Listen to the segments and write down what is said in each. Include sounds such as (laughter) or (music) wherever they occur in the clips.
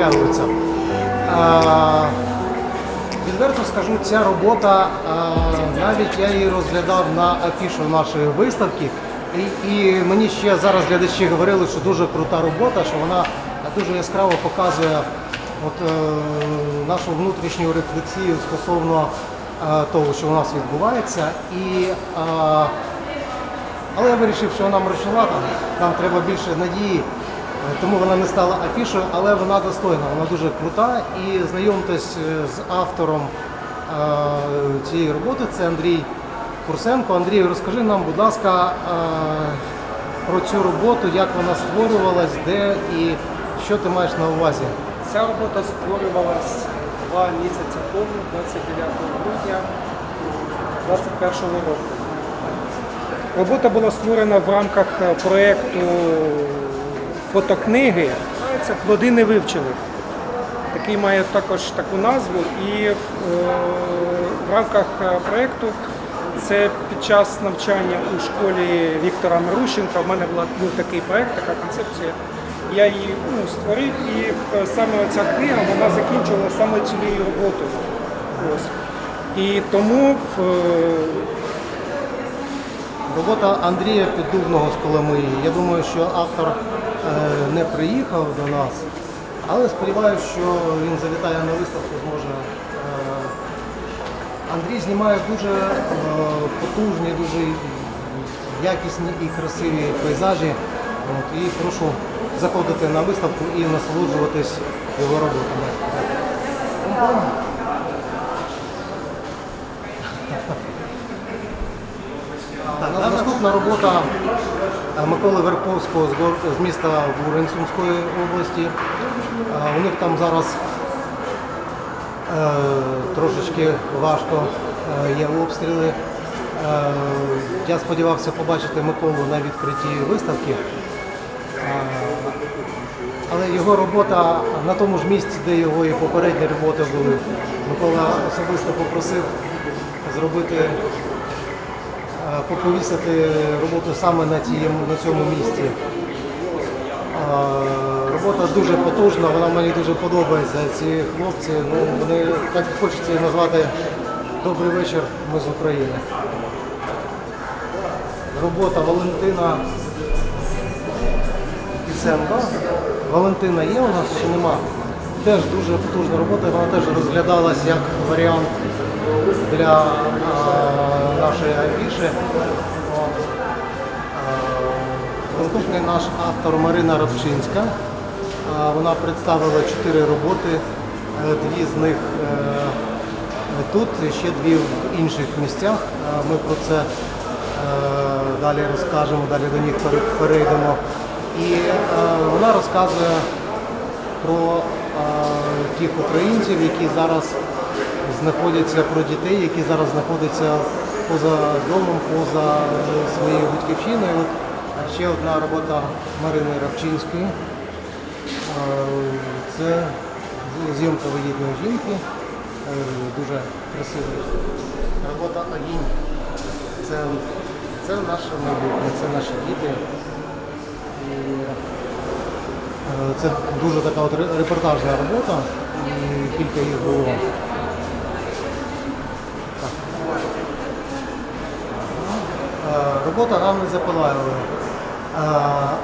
витягуються. Відверто скажу, ця робота, навіть я її розглядав на афішу нашої виставки, і, і мені ще зараз глядачі говорили, що дуже крута робота, що вона дуже яскраво показує от, е, нашу внутрішню рефлексію стосовно е, того, що у нас відбувається. І, е, але я вирішив, що вона мрачнувата, нам треба більше надії. Е, Тому вона не стала афішою, але вона достойна, вона дуже крута. І знайомтесь е, з автором е, цієї роботи, це Андрій Курсенко. Андрій, розкажи нам, будь ласка, про цю роботу, як вона створювалась, де і що ти маєш на увазі. Ця робота створювалась два місяці тому, 29 грудня 2021 року. Робота була створена в рамках проєкту фотокниги. Це плоди не вивчених. Такий має також таку назву. І е, в рамках е, проєкту це під час навчання у школі Віктора Марущенка. В мене була, був такий проєкт, така концепція. Я її ну, створив, і е, саме ця книга вона закінчувала саме цією роботою. Ось. І тому в, Робота Андрія Піддубного з Коломиї. Я думаю, що автор не приїхав до нас, але сподіваюся, що він завітає на виставку, зможе. Е, Андрій знімає дуже е, потужні, дуже якісні і красиві пейзажі. І прошу заходити на виставку і насолоджуватись його роботами. (laughs) Наступна робота е, Миколи Верховського з, міста Бурень Сумської області. Е, У них там зараз е, трошечки важко е, є обстріли. Е, Я сподівався побачити Миколу на відкритті виставки. Е, Але його робота на тому ж місці, де його і попередні роботи були. Микола особисто попросив зробити поповісити роботу саме на, цьому місці. Робота дуже потужна, вона мені дуже подобається. Ці хлопці, ну, вони так хочеться їх назвати Добрий вечір, ми з України. Робота Валентина Кіценко. Валентина є у нас чи нема? Теж дуже потужна робота, вона теж розглядалась як варіант для а, нашої афіші. Наступний наш автор Марина Рабчинська. Вона представила чотири роботи, Е, дві з них е, тут, ще дві в інших місцях. Ми про це е, далі розкажемо, далі до них перейдемо. І вона розказує про тих українців, які зараз знаходяться про дітей, які зараз знаходяться поза домом, поза е, своєю батьківщиною. От ще одна робота Марини Рабчинської. Е, Це зйомка вагітної жінки. Е, Дуже красива робота Агінь. Це, це наше майбутнє, це наші діти. Це дуже така от репортажна робота, і кілька їх було. Так. Е, Робота Ганни Запилаєвої. Е,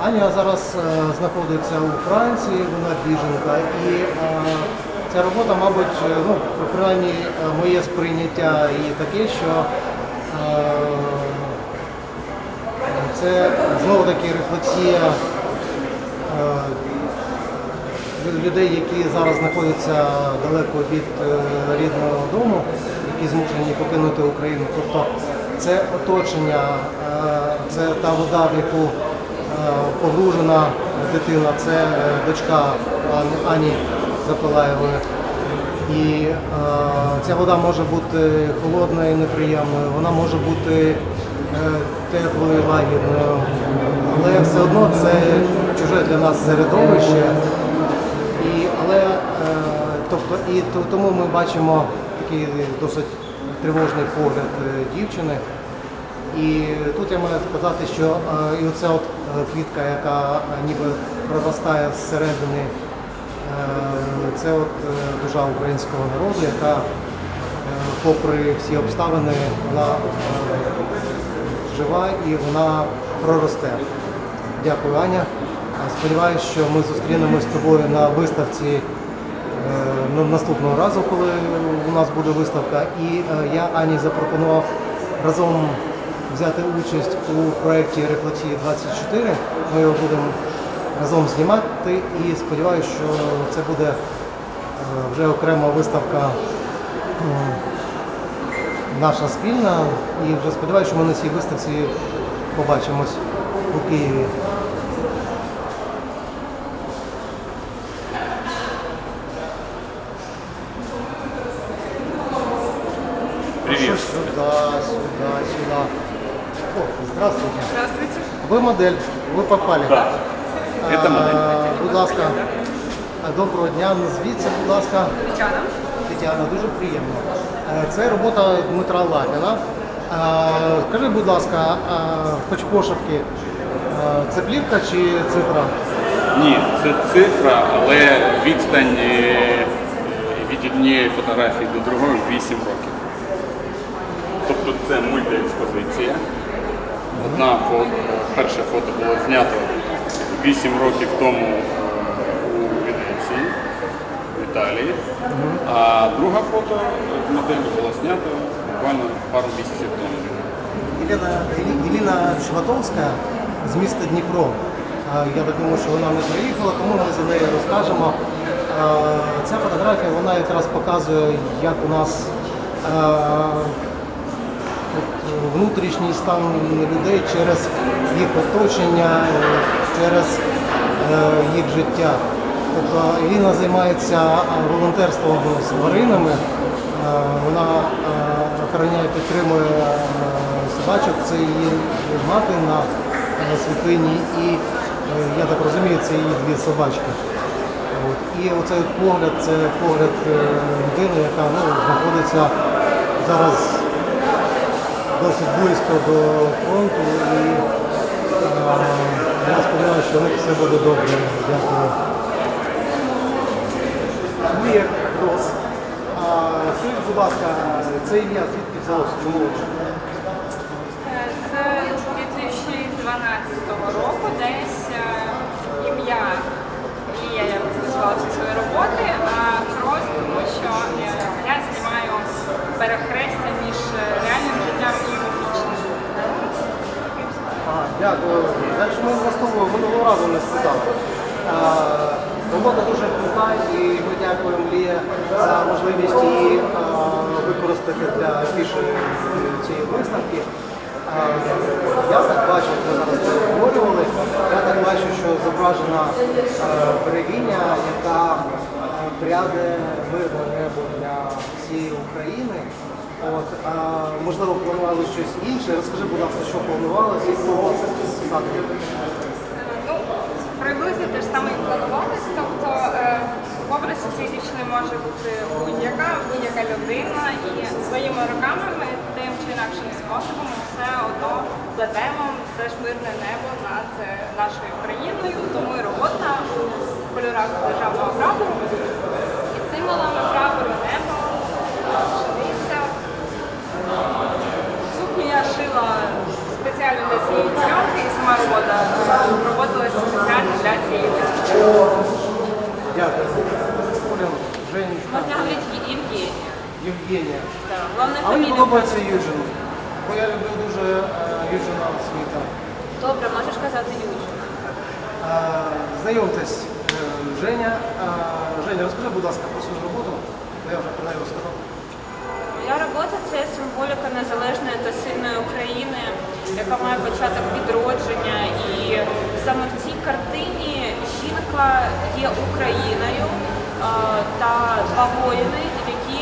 Аня зараз е, знаходиться у Франції, вона біженка, і ця робота, мабуть, ну, принаймні моє сприйняття і таке, що це знову таки рефлексія людей, які зараз знаходяться далеко від е, рідного дому, які змушені покинути Україну. Тобто це оточення, е, це та вода, в яку е, погружена дитина, це дочка Ані Запилаєвої. І ця вода може бути холодною і неприємною, вона може бути теплою лагідною, але все одно це чуже для нас середовище. Тобто, і то- тому ми бачимо такий досить тривожний погляд е, дівчини. І тут я маю сказати, що е, і оця от е, квітка, яка ніби проростає зсередини Це от душа українського народу, яка, попри всі обставини, вона жива і вона проросте. Дякую, Аня. Сподіваюсь, що ми зустрінемось з тобою на виставці наступного разу, коли у нас буде виставка. І е, я Ані запропонував разом взяти участь у проєкті Рефлексії 24. Ми його будемо разом знімати і сподіваюся, що це буде е, вже окрема виставка наша спільна. І вже сподіваюся, що ми на цій виставці побачимось у Києві. Привет. Сюда, сюда, сюда. О, здравствуйте. Здравствуйте. Ви модель, ви попали. Да, это модель. А, Будь ласка, доброго дня. Назвіться, будь ласка, Тетяна. Тетяна, дуже приємно. Е, Це робота Дмитра Лапіна. Скажи, будь ласка, хоч пошепки, це плівка чи цифра? Ні, це цифра, але відстань е, від однієї фотографії до другої 8 років. Тобто це мультиекспозиція. Одна фото, перше фото було знято 8 років тому е, у Венеції, в Італії. А друге фото з моделі було знято буквально пару місяців тому. Єліна Шватовська з міста Дніпро. Я так думаю, що вона не приїхала, тому ми за нею розкажемо. Ця фотографія вона якраз показує, як у нас внутрішній стан людей через їх оточення, е, через е, їх життя. Тобто Ірина займається волонтерством з тваринами. Е, Вона е, охороняє, підтримує е, собачок. Це її мати на е, світлині і, е, я так розумію, це її дві собачки. І оцей погляд це погляд е, людини, яка ну, знаходиться зараз досить близько до фронту. І е, я сподіваюся, що все буде добре. Дякую. Ми як Скажіть, будь ласка, це ім'я звідки взялося? Чому? Е, Це 2012 року десь е, ім'я Лія я назвала всі свої роботи, а крос, тому що е, я знімаю перехрестя між е, реальним життям і міфічним. А, дякую. Значить, ми вас того минулого разу не спитали. А, Робота дуже крута і ми дякуємо Лія за можливість її а, використати для афіші цієї виставки. А, Я так бачу, от ми зараз це обговорювали, я так бачу, що зображена а, берегиня, яка а, пряде мирне небо для всієї України. От, а, можливо, планували щось інше. Розкажи, будь ласка, що планувалося і кого це стати. Ну, приблизно те ж саме і планувалось. Тобто е, цієї дівчини може бути будь-яка, будь-яка людина, і своїми руками ми тим чи інакшим способом все одно плетемо це ж мирне небо над е, нашою країною. Тому робота у кольорах державного прапору і символами прапору неба, я шила спеціально для цієї зйомки і сама робота проводилася спеціально для цієї виставки. Дякую. Женечка, Можно говорить Евгения. Євгенія. Да. Главное А мені подобається Юджин. Бо я люблю дуже е, Юджина світа. Добре, можеш казати Юлія. Е, Знайомтесь, е, Женя. Е, Женя, розкажи, будь ласка, про свою роботу. Я вже про неї розказав. Моя робота це символіка незалежної та сильної України, яка має початок відродження. І саме в цій картині жінка є Україною та два воїни, які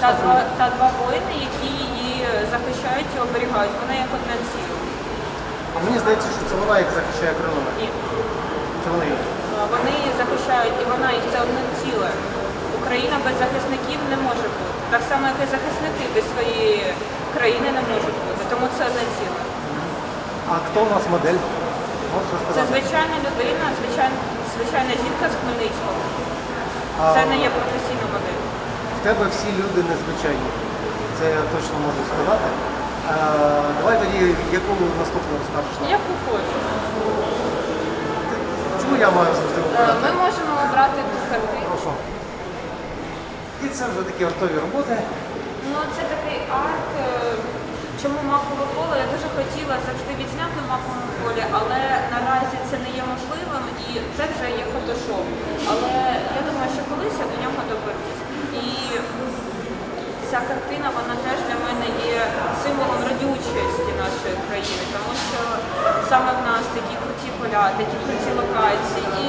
та два, та два воїни, які її захищають і оберігають. Вона як одне ціле. А мені здається, що це вона як захищає країну. І Це вони. вони захищають, і вона їх це одне ціле. Україна без захисників не може бути. Так само, як і захисники без своєї країни не можуть бути. Тому це одне ціле. А хто у нас модель? Це звичайна людина, звичайна, звичайна жінка з Хмельницького. А Це не є професійна модель. в тебе всі люди незвичайні. Це я точно можу сказати. Е, давай тоді яку наступну розкажеш нам? Як ви хочете. Чому я маю завжди Е, обирати? Ми можемо обрати картину. Прошу. І це вже такі артові роботи. Ну, це такий арт. е, Чому макове поле? Я дуже хотіла завжди відзняти в маковому полі, але наразі це не є можливим і це вже є фотошоп. Але я думаю, що колись я до нього доберусь. І ця картина вона теж для мене є символом родючості нашої країни, тому що саме в нас такі круті поля, такі круті локації і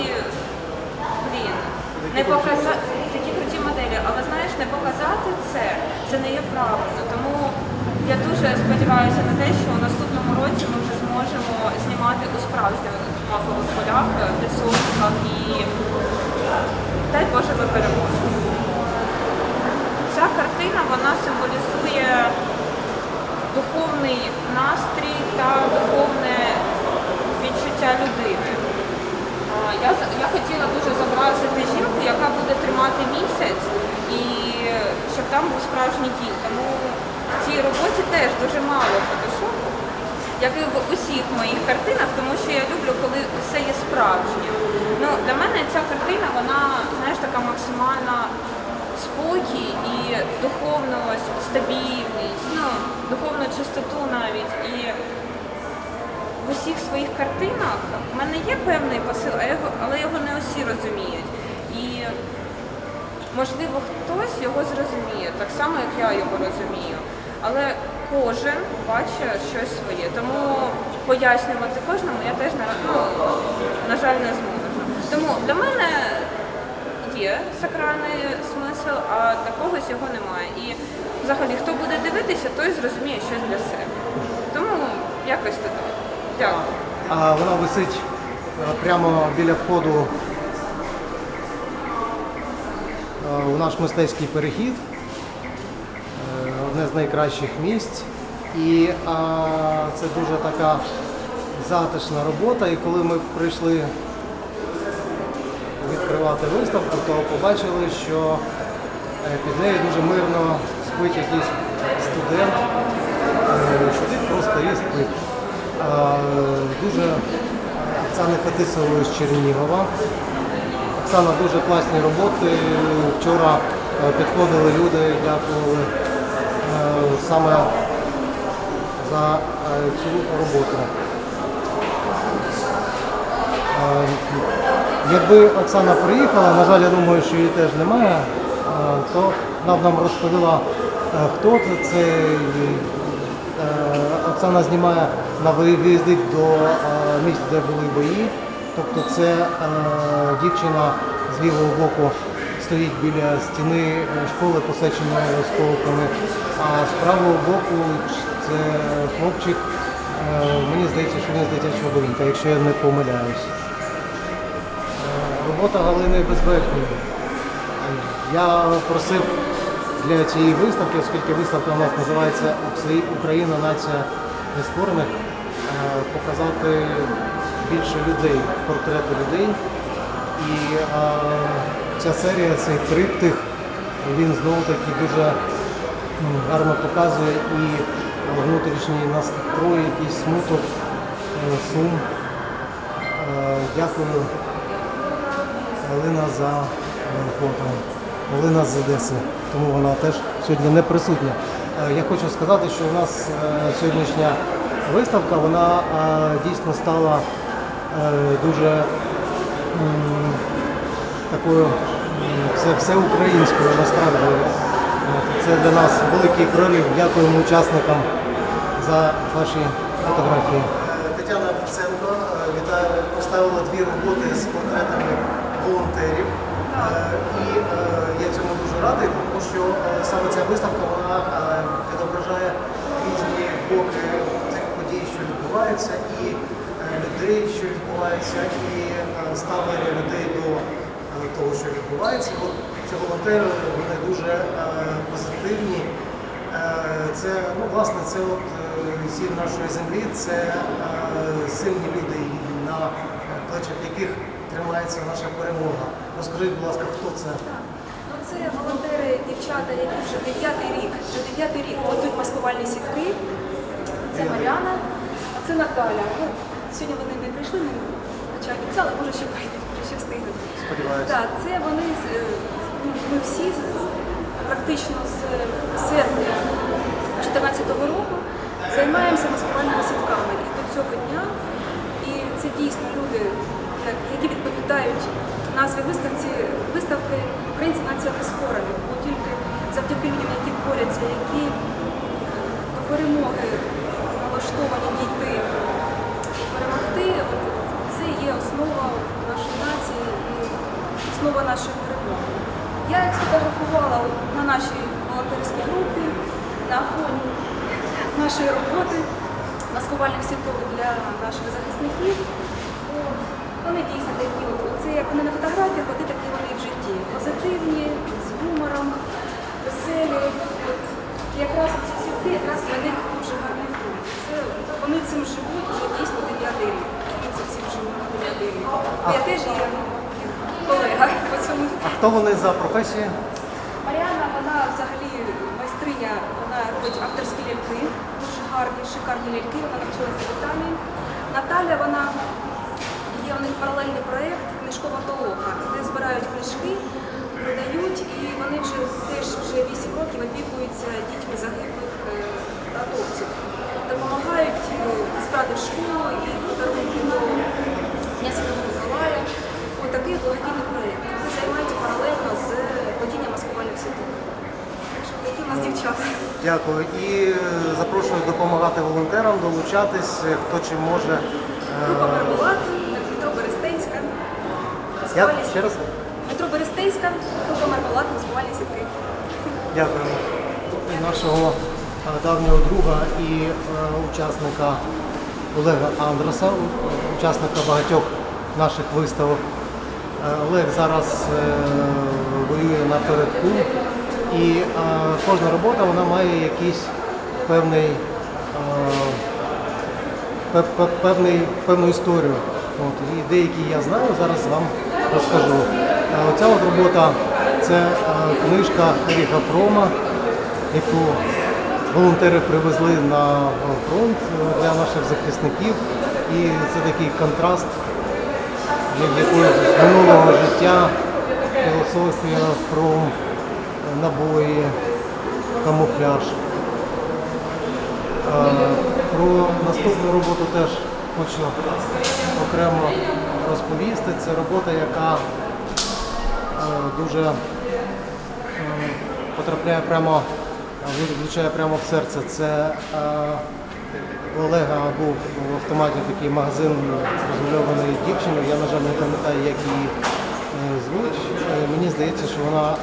блін, не показати але знаєш, не показати це, це не є правильно. Тому я дуже сподіваюся на те, що у наступному році ми вже зможемо знімати у справжніх макових полях, пісочках і дай Боже ми переможемо. Ця картина вона символізує духовний настрій та духовне відчуття людини. Я, я хотіла дуже зобразити жінку, яка буде тримати місяць, і щоб там був справжній дім. Тому в цій роботі теж дуже мало фотошопу, як і в усіх моїх картинах, тому що я люблю, коли все є справжнє. Ну, для мене ця картина, вона, знаєш, така максимальна спокій і духовну стабільність, ну, духовну чистоту навіть. І в усіх своїх картинах в мене є певний посил, але його не усі розуміють. І можливо хтось його зрозуміє, так само, як я його розумію. Але кожен бачить щось своє. Тому пояснювати кожному я теж ну, на жаль не зможу. Тому для мене є сакральний смисл, а для когось його немає. І взагалі, хто буде дивитися, той зрозуміє щось для себе. Тому якось так. Дякую. А вона висить е, прямо біля входу у наш мистецький перехід. Е, Одне з найкращих місць. І а, це дуже така затишна робота. І коли ми прийшли відкривати виставку, то побачили, що е, під нею дуже мирно спить якийсь студент, е, сидить просто і спить. Дуже Оксани Фетисової з Чернігова. Оксана дуже класні роботи. Вчора е, підходили люди, дякували е, саме за е, цю роботу. Якби Оксана приїхала, на жаль, я думаю, що її теж немає, то вона б нам розповіла, хто це. Це Оксана знімає на виїздить до місць, де були бої. Тобто це е, дівчина з лівого боку стоїть біля стіни е, школи, посеченої осколками, а з правого боку це хлопчик. е, Мені здається, що він з дитячого будинку, якщо я не помиляюсь. Робота Галини Безбехньої. Я просив для цієї виставки, оскільки виставка у нас називається Україна нація нескорених, е, показати більше людей, портрети людей. І е, ця серія, цей триптих, він знову таки дуже гарно показує і внутрішній настрой, якийсь смуток, е, сум. Е, Дякую. Галина за е, фото. Галина з Одеси, тому вона теж сьогодні не присутня. Я хочу сказати, що у нас сьогоднішня виставка вона дійсно стала дуже такою всеукраїнською насправді. Е, Це для нас великий прорив. Дякуємо учасникам за ваші фотографії. Тетяна Ферсенко вітаю, поставила дві роботи з портретами волонтерів. Е, І е, я цьому дуже радий, тому що е, саме ця виставка вона е, відображає різні боки цих подій, що відбуваються, і е, людей, що відбувається, і е, ставлення людей до е, того, що відбувається. От ці волонтери вони дуже е, позитивні. Це, ну, власне, це от сіль нашої землі, це сильні люди, на плечах яких тримається наша перемога. Розкажіть, будь ласка, хто це? Ну, це волонтери, дівчата, які вже дев'ятий рік, вже дев'ятий рік плетуть маскувальні сітки. Це Мар'яна, а це Наталя. Сьогодні вони не прийшли, не хоча обіцяли, може ще прийдуть, ще встигнуть. Сподіваюся. Так, це вони е, ну, ми всі практично з серпня 2014 року займаємося маскувальними сітками. І до цього дня. І це дійсно люди, які відповідають назві виставці виставки Українці нація нескорені. Бо тільки завдяки людям, які борються, які до перемоги налаштовані дійти перемогти, от це є основа нашої нації і основа нашої перемоги. Я їх сфотографувала на нашій волонтерській групі на фоні нашої роботи маскувальних сіток для наших захисників. Вони дійсно такі, це як вони на фотографіях, от і такі вони в житті. Позитивні, з гумором, веселі. От, якраз ці сітки якраз для них дуже гарний. Це, вони цим живуть вже дійсно. Ми цим всім живемо дев'ятий рік. Я теж є колега по цьому. А хто вони за професією? Маріана, вона взагалі майстриня, вона робить авторські ляльки, дуже гарні, шикарні ляльки, вона навчилася в Італії. Наталя, вона є у них паралельний проєкт Книжкова толока, де збирають книжки, продають, і вони вже теж вже 8 років опікуються дітьми загиблих е, атовців. Допомагають е, в школу і подарунки до Святого Миколая. Ось такий благодійний проєкт. Вони займаються паралельно з плетінням маскувальних сіток. Такі у нас дівчата. Дякую. І е, запрошую допомагати волонтерам, долучатись, е, хто чим може. Група Мармелад, Дмитро Берестенська. Я ще раз Дмитро Берестенська, група Мармелад, маскувальні сітки. дякуємо І нашого давнього друга і е, учасника Олега Андреса, учасника багатьох наших виставок. Е, Олег зараз е, воює на передку, і е, кожна робота вона має якийсь певний, е, пе- пе- певний, певну історію. От, і деякі я знаю, зараз вам розкажу. Е, Оця от робота це е, книжка Еріха Фрома, яку волонтери привезли на фронт для наших захисників. І це такий контраст від якогось минулого життя, філософія, фром, набої, камуфляж. Про наступну роботу теж хочу окремо розповісти. Це робота, яка дуже потрапляє прямо, влучає прямо в серце. Це е, у Олега був в автоматі такий магазин розмальованої дівчини. Я, на жаль, не пам'ятаю, як її е, звуть. Е, Мені здається, що вона е,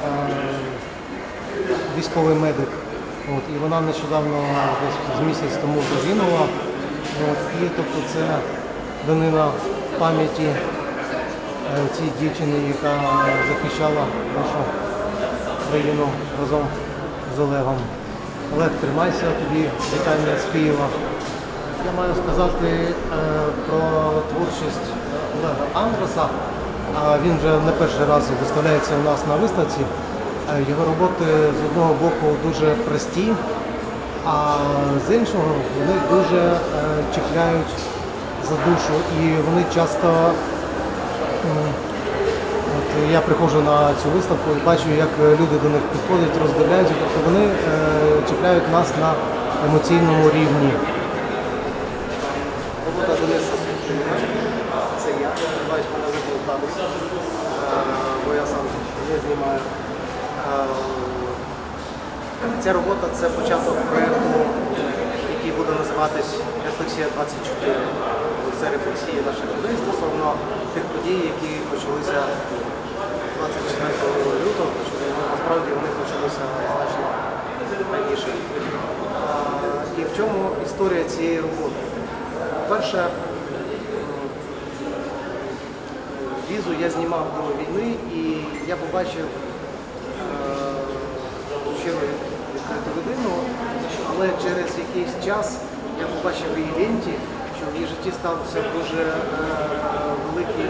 військовий медик. От, і вона нещодавно десь з місяць тому загинула. І тобто це данина пам'яті е, цій дівчини, яка захищала нашу країну разом з Олегом. Олег, тримайся, тобі вітання з Києва. Я маю сказати е, про творчість Олега Андреса. А Він вже не перший раз виставляється у нас на виставці. Е, Його роботи з одного боку дуже прості, а з іншого вони дуже е, чіпляють за душу і вони часто я приходжу на цю виставку і бачу, як люди до них підходять, роздивляються, тобто вони е, чіпляють нас на емоційному рівні. Робота Дениса Сушина, це я, сподіваюсь, мене видно в е, бо я сам не знімаю. Е, Ця робота це початок проєкту, який буде називатись Рефлексія 24. Це рефлексії наших людей стосовно тих подій, які почалися 24 лютого, що насправді вони почалися значно раніше. І в чому історія цієї роботи? По-перше, візу я знімав до війни і я побачив е, щиро відкриту людину, але через якийсь час я побачив в її ленті, що в її житті стався дуже е, великий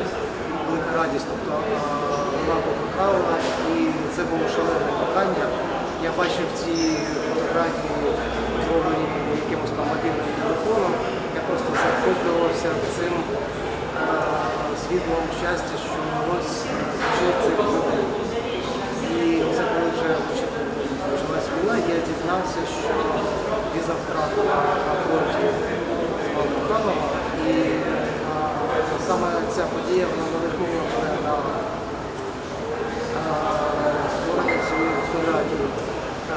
велика радість. Тобто е, вона покохала і це було шалене кохання. Я бачив ці фотографії, зроблені якимось там мобільним телефоном. Я просто захоплювався цим світлом щастя, що ось звучить цих людей. І це коли вже почалась війна, я дізнався, що віза втратила на фронті свого коханого. І а, саме ця подія вона надихнула мене на а, створення цієї фотографії.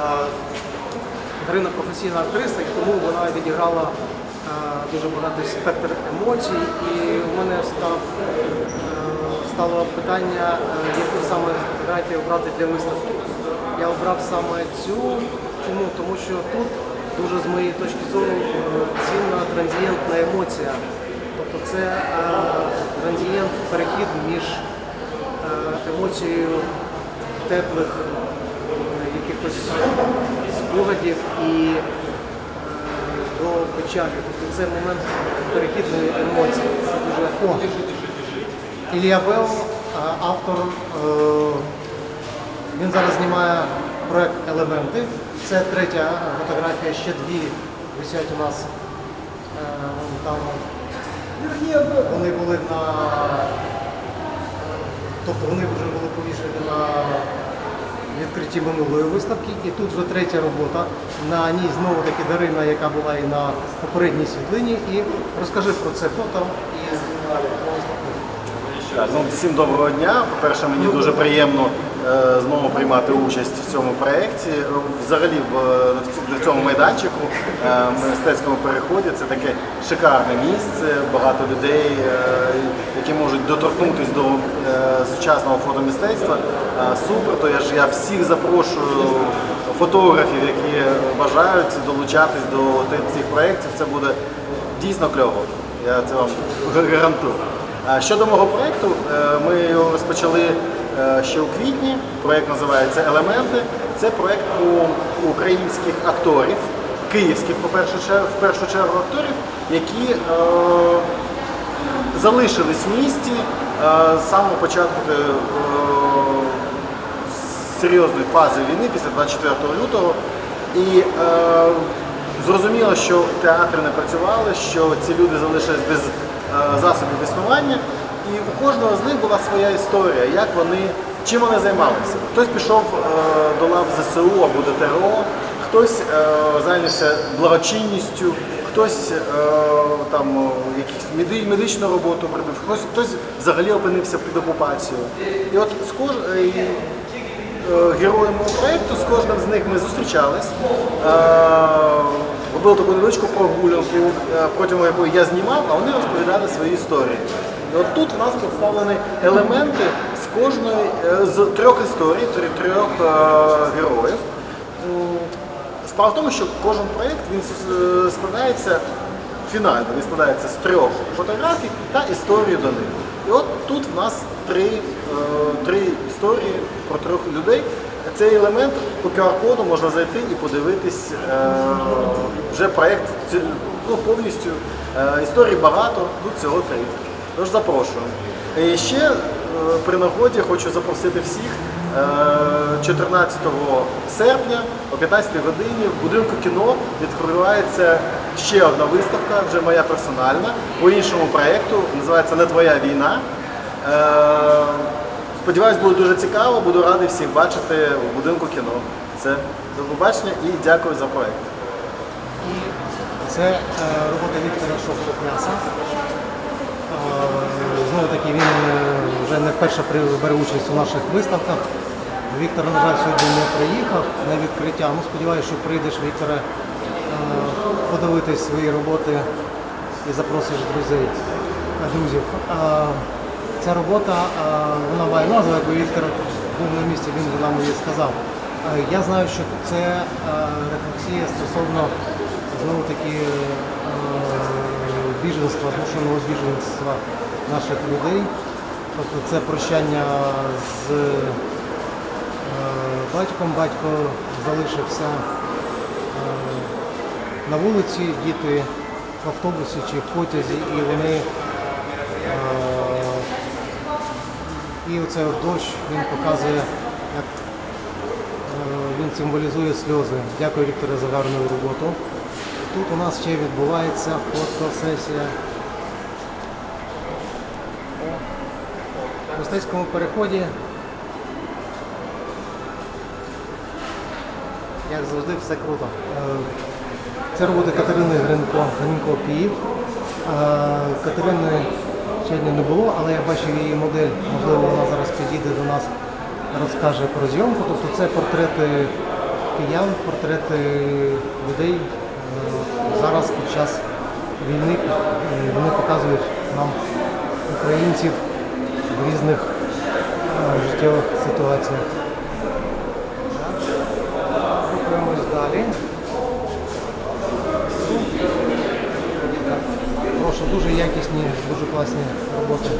А, Дарина професійна актриса, і тому вона відіграла а, дуже багатий спектр емоцій. І у мене став, е, стало питання, е, яку саме фотографію обрати для виставки. Я обрав саме цю. Чому? Тому що тут дуже з моєї точки зору е, цінна транзієнтна емоція. Тобто це е, транзієнт, перехід між е, емоцією теплих е, якихось спогадів і е, до печалі. Тобто це момент перехідної емоції. Це дуже! Ілія Бел, е, автор, е, він зараз знімає проект Елементи. Це третя фотографія, ще дві висять у нас там. Вони були на. Тобто вони вже були повішені на відкритті минулої виставки. І тут вже третя робота. На ній знову таки Дарина, яка була і на попередній світлині. І розкажи про це фото і про виставку. Ну, всім доброго дня. По-перше, мені дуже приємно знову приймати участь в цьому проєкті. Взагалі в, цьому майданчику, е, в мистецькому переході це таке шикарне місце, багато людей, е, які можуть доторкнутися до е, сучасного фотомистецтва. Е, супер, то я ж я всіх запрошую фотографів, які бажають долучатись до цих проєктів. Це буде дійсно кльово. Я це вам (laughs) гарантую. Щодо мого проєкту, е, ми його розпочали е, ще у квітні. Проєкт називається Елементи. Це проєкт про українських акторів, київських, по першу в першу чергу акторів, які е, залишились в місті е, з самого початку е, серйозної фази війни після 24 лютого. І е, зрозуміло, що театри не працювали, що ці люди залишились без е, засобів існування. І у кожного з них була своя історія, як вони, чим вони займалися. Хтось пішов е, до лав ЗСУ або до ТРО, хтось е, зайнявся благочинністю, хтось е, там якісь меди- медичну роботу робив, хтось, хтось взагалі опинився під окупацією. І от з кож... героєм проєкту, з кожним з них ми зустрічались, робили таку невеличку прогулянку, протягом якої я знімав, а вони розповідали свої історії. І от тут у нас представлені елементи з кожної е, з трьох історій, трьох- е, героїв. Справа в тому, що кожен проєкт він складається фінально, він складається з трьох фотографій та історії до них. І от тут в нас три, е, три історії про трьох людей. Цей елемент по QR-коду можна зайти і подивитись е, вже проєкт ну, повністю. Е, історій багато, тут всього три. Тож запрошую. І ще е, при нагоді хочу запросити всіх е, 14 серпня о 15 годині в будинку кіно відкривається ще одна виставка, вже моя персональна, по іншому проєкту, називається Не твоя війна. Е, Сподіваюсь, буде дуже цікаво, буду радий всіх бачити в будинку кіно. Це до побачення і дякую за проєкт. Це е, робота Віктора Шовкопляса. Знову таки він е, вже не вперше бере участь у наших виставках. Віктор, на жаль, сьогодні не приїхав на відкриття. Ну, сподіваюся, що прийдеш, Вікторе, подивитись свої роботи і запросиш друзей, е, друзів. Ця робота, е, вона має назву, якби Віктор був на місці, він би нам її сказав. Я знаю, що це рефлексія стосовно знову таки біженства, змушеного біженства наших людей. Тобто це прощання з е, батьком. Батько залишився е, на вулиці, діти в автобусі чи в потязі, і вони е, І оцей дощ він показує, як він символізує сльози. Дякую, Вікторе, за гарну роботу. Тут у нас ще відбувається фотосесія. У мистецькому переході. Як завжди, все круто. Е, Це роботи Катерини Гринко, Гринко Київ. Е, Катерини сьогодні не було, але я бачив її модель. Можливо, вона зараз підійде до нас, розкаже про зйомку. Тобто це портрети киян, портрети людей. Зараз під час війни вони показують нам українців в різних е, життєвих ситуаціях. Рухаємось далі. Прошу, дуже якісні, дуже класні роботи.